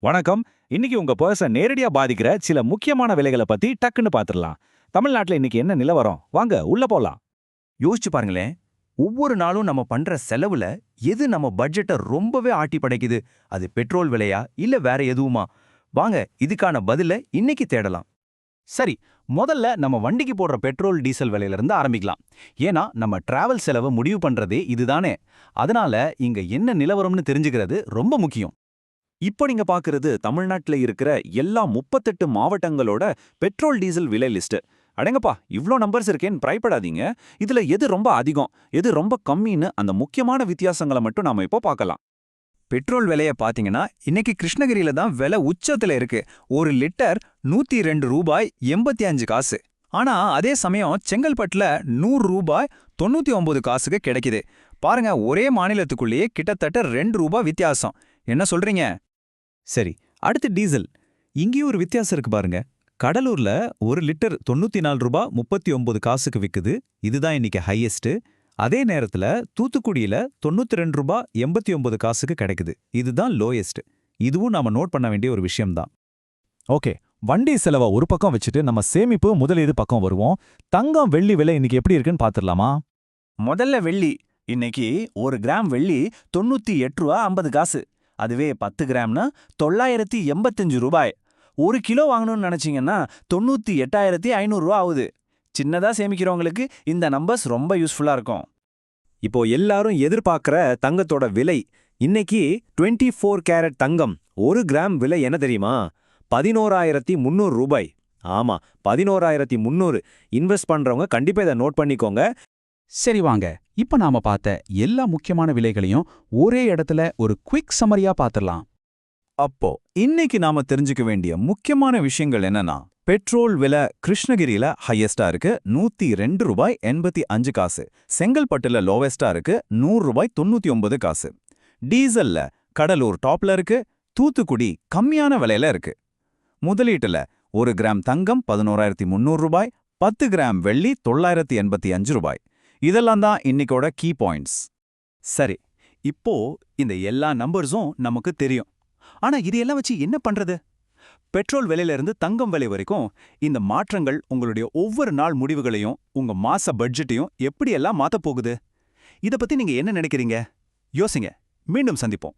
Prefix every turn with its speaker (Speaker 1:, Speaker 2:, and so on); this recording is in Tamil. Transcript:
Speaker 1: வணக்கம். இன்னைக்கு உங்க பர்சன் நேரடியா பாதிக்கிற சில முக்கியமான விலைகளை பத்தி டக்குன்னு பாத்துடலாம் தமிழ்நாட்டுல இன்னைக்கு என்ன நிலவரம்? வாங்க உள்ள போலாம்.
Speaker 2: யோசிச்சு பாருங்களேன். ஒவ்வொரு நாளும் நம்ம பண்ற செலவுல எது நம்ம பட்ஜெட்டை ரொம்பவே ஆட்டி படைக்குது? அது பெட்ரோல் விலையா? இல்ல வேற எதுவுமா? வாங்க இதுக்கான பதில இன்னைக்கு தேடலாம்.
Speaker 3: சரி முதல்ல நம்ம வண்டிக்கு போடுற பெட்ரோல் டீசல் விலையில இருந்து ஆரம்பிக்கலாம். ஏன்னா நம்ம டிராவல் செலவை முடிவு பண்ணுறதே இதுதானே. அதனால இங்க என்ன நிலவரம்னு தெரிஞ்சுக்கிறது ரொம்ப முக்கியம்.
Speaker 1: இப்போ நீங்க பாக்குறது தமிழ்நாட்டுல இருக்கிற எல்லா முப்பத்தெட்டு மாவட்டங்களோட பெட்ரோல் டீசல் விலை லிஸ்ட். அடங்கப்பா இவ்ளோ நம்பர்ஸ் இருக்கேன்னு பயப்படாதீங்க. இதுல எது ரொம்ப அதிகம் எது ரொம்ப கம்மின்னு அந்த முக்கியமான வித்தியாசங்களை மட்டும் நாம இப்போ பார்க்கலாம்.
Speaker 2: பெட்ரோல் விலைய பாத்தீங்கன்னா இன்னைக்கு கிருஷ்ணகிரியில தான் விலை உச்சத்துல இருக்கு. ஒரு லிட்டர் நூத்தி ரெண்டு ரூபாய் எண்பத்தி அஞ்சு காசு. ஆனா அதே சமயம் செங்கல்பட்டுல நூறு ரூபாய் தொண்ணூத்தி ஒன்பது காசுக்கு கிடைக்குது. பாருங்க ஒரே மாநிலத்துக்குள்ளேயே கிட்டத்தட்ட ரெண்டு ரூபாய் வித்தியாசம். என்ன சொல்றீங்க?
Speaker 4: சரி அடுத்து டீசல். இங்கேயும் ஒரு வித்தியாசம் இருக்கு பாருங்க. கடலூர்ல ஒரு லிட்டர் தொண்ணூத்தி நாலு ரூபா முப்பத்தி ஒன்பது காசுக்கு விக்குது. இதுதான் இன்னைக்கு ஹையஸ்ட் அதே நேரத்துல தூத்துக்குடியில தொண்ணூத்தி ரெண்டு ரூபா எண்பத்தி ஒன்பது காசுக்கு கிடைக்குது. இதுதான் லோயஸ்ட் இதுவும் நாம நோட் பண்ண வேண்டிய ஒரு விஷயம்தான். ஓகே வண்டி செலவை ஒரு பக்கம் வச்சுட்டு நம்ம சேமிப்பு முதலீடு பக்கம் வருவோம். தங்கம் வெள்ளி விலை இன்னைக்கு எப்படி இருக்குன்னு பாத்துடலாமா
Speaker 3: முதல்ல வெள்ளி. இன்னைக்கு ஒரு கிராம் வெள்ளி தொண்ணூத்தி எட்டு ரூபா ஐம்பது காசு. அதுவே பத்து கிராம்னா தொள்ளாயிரத்தி எண்பத்தஞ்சு ரூபாய். ஒரு கிலோ வாங்கணும்னு நினைச்சீங்கன்னா தொண்ணூத்தி எட்டாயிரத்தி ஐநூறுரூவா ஆகுது. சின்னதா சேமிக்கிறவங்களுக்கு இந்த நம்பர்ஸ் ரொம்ப யூஸ்ஃபுல்லா இருக்கும்.
Speaker 1: இப்போ எல்லாரும் எதிர்பார்க்குற தங்கத்தோட விலை இன்னைக்கு 24 ஃபோர் கேரட் தங்கம் ஒரு கிராம் விலை என்ன தெரியுமா? பதினோராயிரத்தி முந்நூறு ரூபாய். ஆமா பதினோராயிரத்தி முந்நூறு. இன்வெஸ்ட் பண்றவங்க கண்டிப்பா இதை நோட் பண்ணிக்கோங்க.
Speaker 5: சரி வாங்க இப்ப நாம பார்த்த எல்லா முக்கியமான விலைகளையும் ஒரே இடத்துல ஒரு குவிக் சமரியா பார்த்துடலாம்.
Speaker 4: அப்போ இன்னைக்கு நாம தெரிஞ்சுக்க வேண்டிய முக்கியமான விஷயங்கள் என்னன்னா பெட்ரோல் விலை கிருஷ்ணகிரியில ஹையஸ்டா இருக்கு நூத்தி ரெண்டு ரூபாய் எண்பத்தி அஞ்சு காசு. செங்கல்பட்டுல லோவெஸ்டா இருக்கு நூறு ரூபாய் தொண்ணூத்தி ஒன்பது காசு. டீசல்ல கடலூர் டாப்ல இருக்கு தூத்துக்குடி கம்மியான விலையில இருக்கு. முதலீட்டுல ஒரு கிராம் தங்கம் பதினோராயிரத்தி முந்நூறு ரூபாய் பத்து கிராம் வெள்ளி தொள்ளாயிரத்தி எண்பத்தி அஞ்சு ரூபாய். இதெல்லாம் தான் இன்னைக்கோட கீ பாயிண்ட்ஸ்
Speaker 3: சரி இப்போ இந்த எல்லா நம்பர்ஸும் நமக்கு தெரியும். ஆனா இது எல்லாம் வச்சு என்ன பண்றது? பெட்ரோல் விலையில இருந்து தங்கம் விலை வரைக்கும் இந்த மாற்றங்கள் உங்களுடைய ஒவ்வொரு நாள் முடிவுகளையும் உங்க மாச பட்ஜெட்டையும் எப்படியெல்லாம் மாத்தப் போகுது? இத பத்தி நீங்க என்ன நினைக்கிறீங்க? யோசிங்க. மீண்டும் சந்திப்போம்.